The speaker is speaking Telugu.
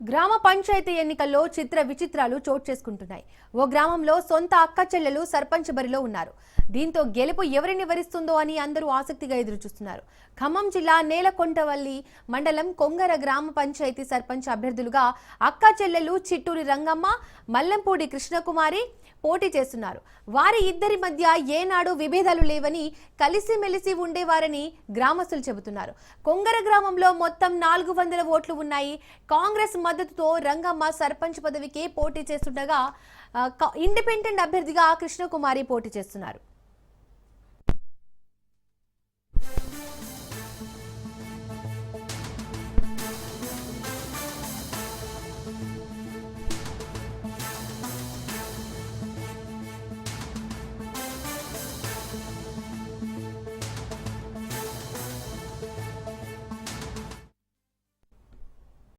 గ్రామ పంచాయతీ ఎన్నికల్లో చిత్ర విచిత్రాలు చోటు చేసుకుంటున్నాయి. ఓ గ్రామంలో సొంత అక్క చెల్లెలు సర్పంచ్ బరిలో ఉన్నారు. దీంతో గెలుపు ఎవరిని వరిస్తుందో అని అందరూ ఆసక్తిగా ఎదురుచూస్తున్నారు. ఖమ్మం జిల్లా నేలకొంటవల్లి మండలం కొంగర గ్రామ పంచాయతీ సర్పంచ్ అభ్యర్థులుగా అక్క చెల్లెలు చిట్టూరి రంగమ్మ మల్లంపూడి కృష్ణకుమారి పోటీ చేస్తున్నారు. వారి ఇద్దరి మధ్య ఏనాడు విభేదాలు లేవని కలిసిమెలిసి ఉండేవారని గ్రామస్తులు చెబుతున్నారు. కొంగర గ్రామంలో మొత్తం నాలుగు వందల ఓట్లు ఉన్నాయి. కాంగ్రెస్ మద్దతుతో రంగమ్మ సర్పంచ్ పదవికి పోటీ చేస్తుండగా క- ఇండిపెండెంట్ అభ్యర్థిగా కృష్ణకుమారి పోటీ చేస్తున్నారు.